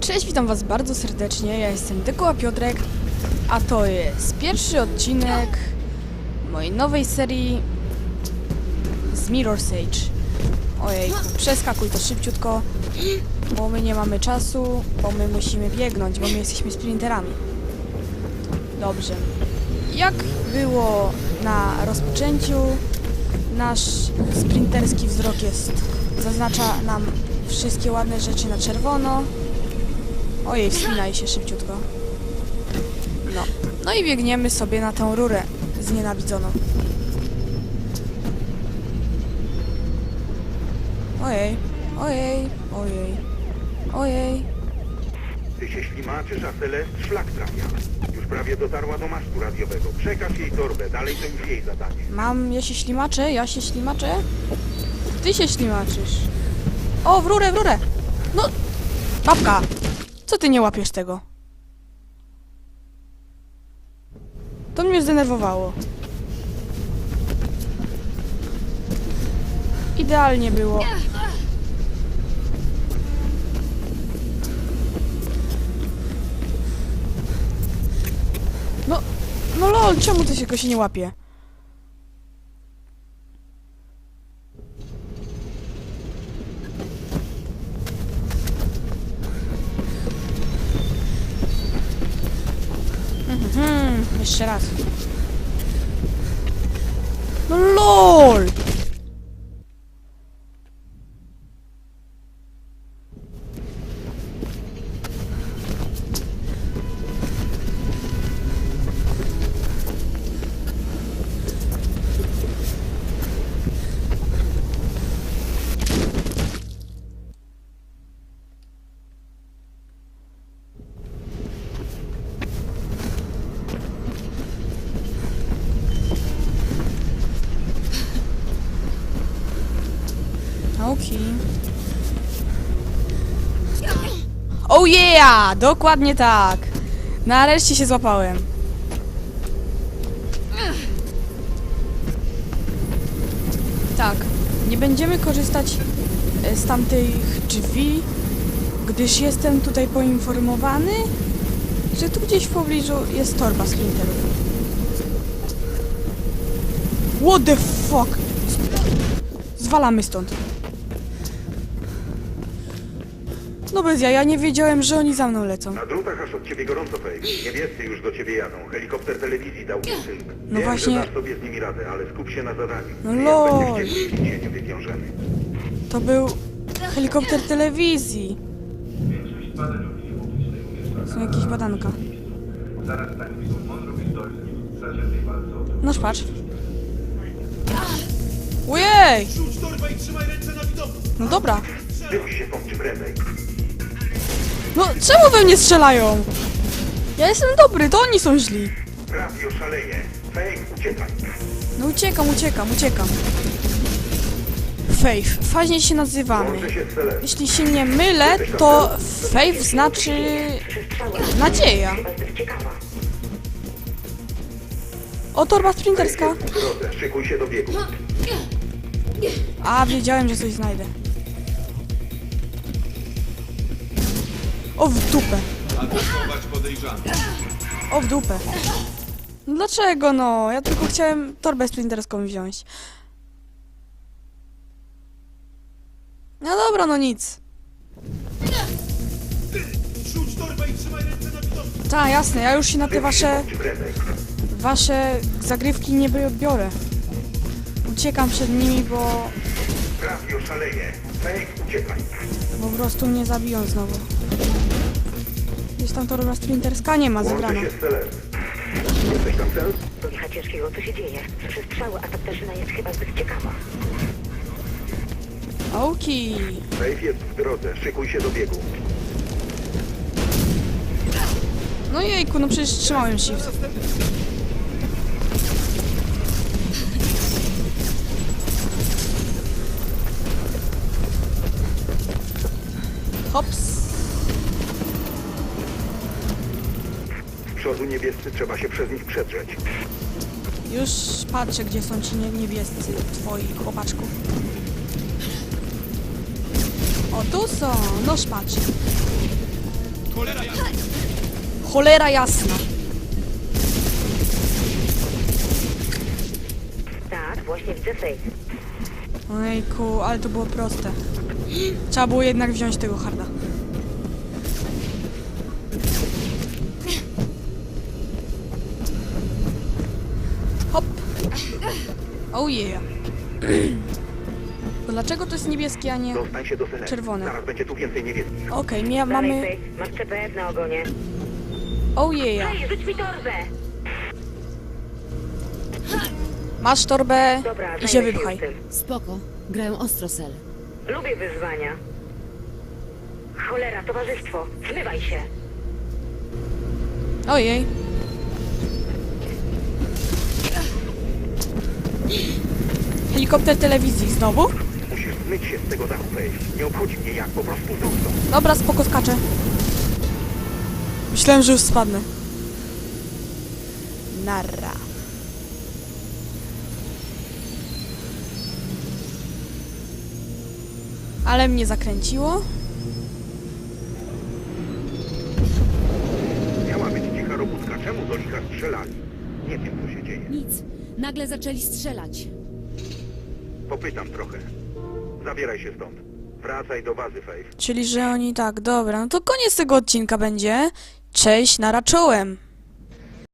Cześć, witam was bardzo serdecznie, ja jestem Dekoła Piotrek, a to jest pierwszy odcinek mojej nowej serii z Mirror's Edge. Ojej, przeskakuj to szybciutko, bo my nie mamy czasu, bo my musimy biegnąć, bo my jesteśmy sprinterami. Dobrze. Jak było na rozpoczęciu, nasz sprinterski wzrok jest, zaznacza nam wszystkie ładne rzeczy na czerwono. Ojej, wspinaj się szybciutko. No. No i biegniemy sobie na tą rurę znienawidzoną. Ojej, ojej, ojej, ojej. Ty się ślimaczysz, a Celest szlak trafia. Już prawie dotarła do masztu radiowego. Przekaż jej torbę, dalej to już jej zadanie. Mam, ja się ślimaczę, ja się ślimaczę. Ty się ślimaczysz. O, w rurę, w rurę. No, babka, co ty nie łapiesz tego? To mnie zdenerwowało. Idealnie było. No, no lol, czemu to się go się nie łapie? Jeszcze raz. No LOL! Yeah! Dokładnie tak! Nareszcie się złapałem. Tak, nie będziemy korzystać e, z tamtych drzwi, gdyż jestem tutaj poinformowany, że tu gdzieś w pobliżu jest torba sprinterów. What the fuck? Zwalamy stąd. No bez ja, ja nie wiedziałem, że oni za mną lecą. Na drutach aż od ciebie gorąco, Fej. Niebiescy już do ciebie jadą. Helikopter telewizji dał mi synk. No Wiem, właśnie- że dasz sobie z nimi radę, ale skup się na zadaniu. No Nie lol. będziesz nie wywiążemy. To był helikopter telewizji. Są jakieś badanka. No patrz. Ojej! Rzuć torbę i trzymaj ręce na widoku! No dobra. Się prędzej. No czemu we mnie strzelają? Ja jestem dobry, to oni są źli. Radio szaleje. Fej, uciekaj. No uciekam, uciekam, uciekam. Faith. Faźnie się nazywamy. Się z. Jeśli się nie mylę, to Faith znaczy nadzieja. O, torba sprinterska. Jest w drodze. Szykuj się do biegu. A, wiedziałem, że coś znajdę. O, w dupę. Atakować podejrzany. O, w dupę. No Dlaczego no? Ja tylko chciałem torbę sprinterską wziąć. No dobra, no nic. Rzuć torbę i trzymaj ręce na widoku! Tak, jasne, ja już się na te wasze, wasze zagrywki nie bi- biorę. Uciekam przed nimi, bo uciekaj. po prostu mnie zabiją znowu. Gdzieś tam torba sprinterska nie ma zagrana. się z. Jesteś tam, Cel? Do licha ciężkiego, co się dzieje? Słyszę strzały, a ta ptaszyna jest chyba zbyt ciekawa. Okej. Fej jest w drodze. Szykuj się do biegu. No jejku, no przecież trzymałem shift. Hops. Przodu niebiescy trzeba się przez nich przedrzeć. Już patrzę, gdzie są ci nie- niebiescy twoi chłopaczku. O, tu są! Noż patrz. Cholera jasna. Tak, właśnie widzę. Ojejku, ale to było proste. Trzeba było jednak wziąć tego harda. Hop. Oh yeah. To dlaczego to jest niebieskie, a nie... Dostań się do Selesty. Czerwone. Zaraz będzie tu więcej niebieskich. Okej, mia- Dalej, mamy... Masz CPF na ogonie. Oh yeah. Hej, rzuć mi torbę! Masz torbę Dobra, i się zajmę wypchaj. już tym. Spoko. Grają ostrosel. Lubię wyzwania. Cholera, towarzystwo. Zmywaj się. Ojej. Helikopter telewizji znowu? Musisz zmyć się z tego dachu, Faith. Nie obchodzi mnie jak, po prostu zrób to. Dobra, spoko, skaczę. Myślałem, że już spadnę. Narra. Ale mnie zakręciło. Miała być cicha robótka. Czemu do licha strzelali? Nie wiem, co się dzieje. Nic. Nagle zaczęli strzelać. Popytam trochę. Zabieraj się stąd. Wracaj do bazy, Faith. Czyli, że oni tak, dobra. No to koniec tego odcinka będzie. Cześć, nara czołem.